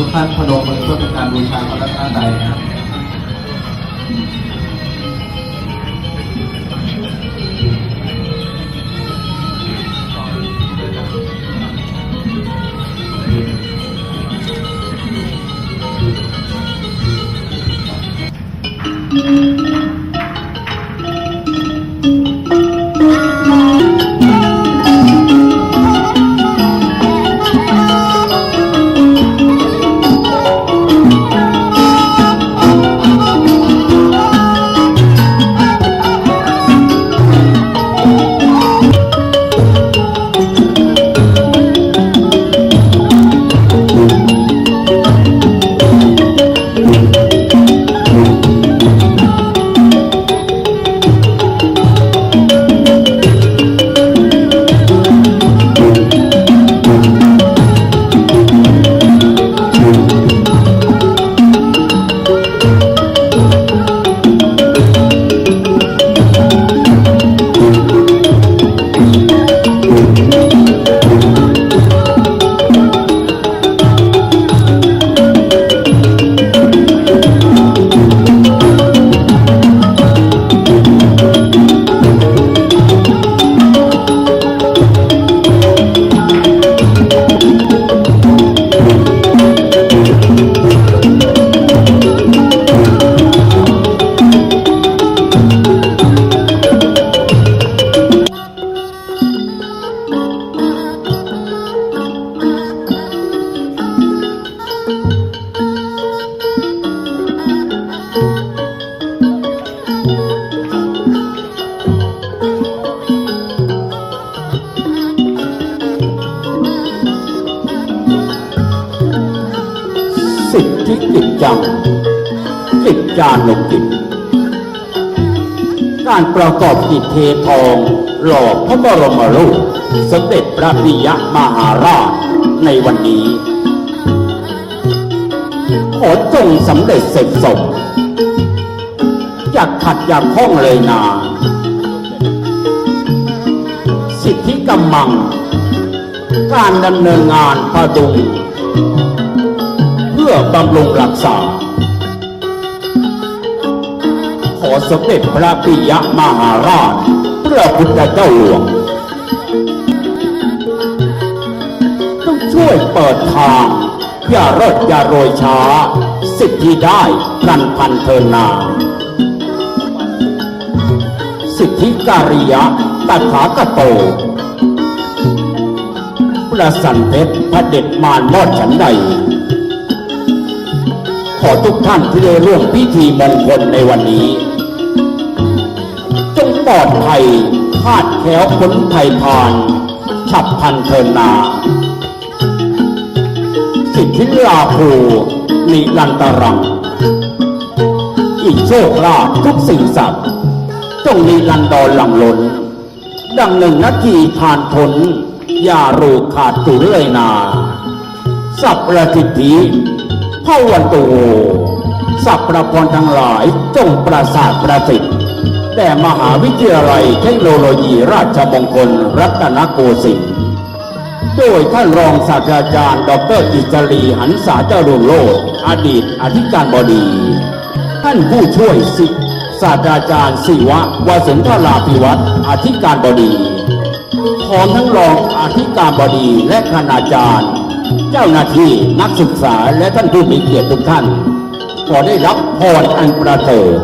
ทุกท่านพนมมือเพื่อเป็นการบูชาพระรัตนตรัยนะครับ สิทธิกิจจังกิจจานุกิจการประกอบกิจเททองหล่อพระบรมรูปสมเด็จพระปิยมหาราชในวันนี้ขอจงสำเร็จเสร็จสมอยากขัดอยากข้องเลยนา สิทธิกำมัง การดำเนินงานพดุง พื่อบำรุงรักษา ขอสมเด็จพระปิยมหาราชพระพุทธเจ้าหลวงต้องช่วยเปิดทาง อย่าเริดอย่าโรยช้า สิทธิได้กันพันเทินนา สิทธิการิยะตถาคโตประสันเพชรพระเด็จมารมอดฉันใด ขอทุกท่านที่ได้ร่วมพิธีมงคลในวันนี้ จงปลอดภัยคาดแคล้วพ้นภัยพานฉับพันเทินนา สิทธิลาภูนิรันตรังอีกโชคลาภทุกสิ่งสัตว์จงนิรันดรหลังล้น ดังหนึ่งนาทีผ่านพ้นอย่ารูขาดตุเลยนา สัพประสิทธิพ ระวันโตสัพประพรทั้งหลายจงประสาทประสิทธิ์แต่มหาวิทยาลัยเทคโนโลยีราชมงคลรัตนโกสินทร์โดยท่านรองศาสตราจารย์ ดรอิจรีหันษาเจริญโลดอดีตอธิการบดี ท่านผู้ช่วยศิศาสตราจารย์ศิวะวสินทราภิวัตรอธิการบดีพร้อมทั้งรองอธิการบดีและคณาจารย์ เจ้าหน้าที่นักศึกษาและท่านผู้มีเกียรติทุกท่านขอได้รับพรอันประเสริฐ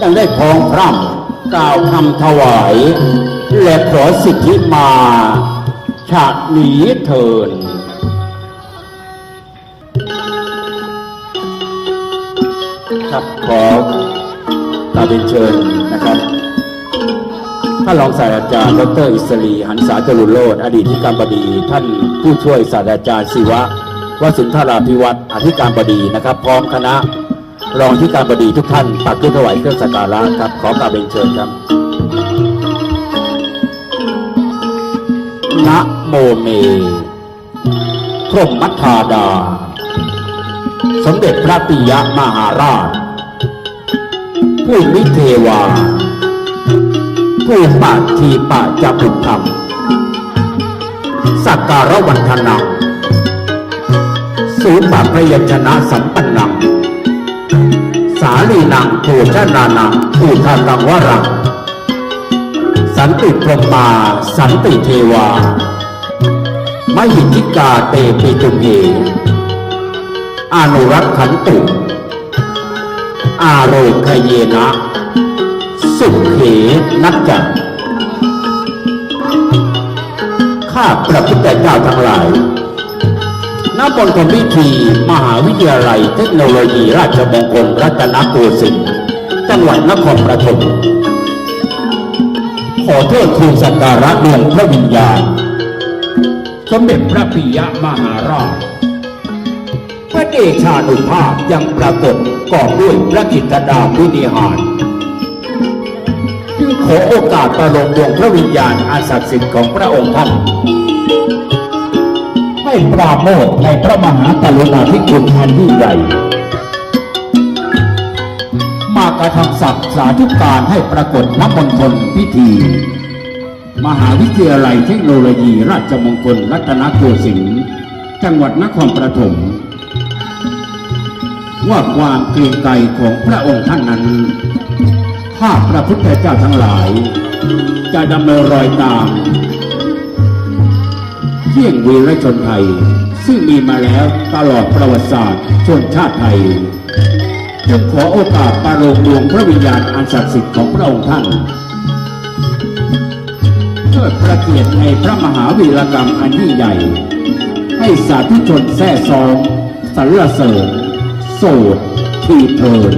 ดังได้พ้องพร่ำกล่าวคำถวาย และขอสิทธิมาฉากหนีเทินครับขอกราบเรียนเชิญนะครับานรองศาสตราจารย์ดรอิสรีหันษาจรุโลดอดีตที่การบดี ท่านผู้ช่วยศาสตราจารย์ศิวะวสุนทราภิวัตรอธิการบดีนะครับ พร้อมคณะรองที่การบดีทุกท่านตักขึ้นถวายเครื่องสักการะครับ ขอกราบเรียนเชิญครับนะโมเม พรหมมัทธาดา สมเด็จพระปิยมหาราช ผู้มิเทวา ผู้ปาทีปาจะบุธรรมสักการะวันธนังสูปพยัญชนะสัมปันนัง สาลีนังปูชนานังปูทาตังวรัง สันติพรมาสันติเทวามหิทิกาเตปิตุเกอนุรักขันตุ อาโรคเยนะ สุเขนัจจัข้าพระพุทธเจ้าทั้งหลายณบนทพิธีมหาวิทยาลัยเทคโนโลยีราชมงคลรัตนโกสินทร์จังหวัดนครปฐมขอโทษทูลสักการะดวงพระวิญญาณ สมเด็จพระปิยมหาราช พระเดชานุภาพยังปรากฏกอบด้วยพระกิตตดาวินิหาร ขอโอกาสประลงดวงพระวิญญาณอันศักดิ์สิทธิ์ของพระองค์ท่านให้ปราโมทในพระมหากรุณาธิคุณอันยิ่งใหญ่มากระทำศักดิ์สาธุการให้ปรากฏน้ำมนต์พิธี มหาวิทยาลัยเทคโนโลยีราชมงคลรัตนโกสินทร์จังหวัดนครปฐมว่าความเกรียงไกรของพระองค์ท่านนั้น ข้าพระพุทธเจ้าทั้งหลาย จะดำเนินรอยตามเยี่ยงวีรชนไทย ซึ่งมีมาแล้วตลอดประวัติศาสตร์ชนชาติไทย จึงขอโอกาสประโลมดวงพระวิญญาณอันศักดิ์สิทธิ์ของพระองค์ท่านเพื่อประเกียรติในพระมหาวีรกรรมอันยิ่งใหญ่ ให้สาธุชนแท้ซองสรรเสริญโสดทีเพลิน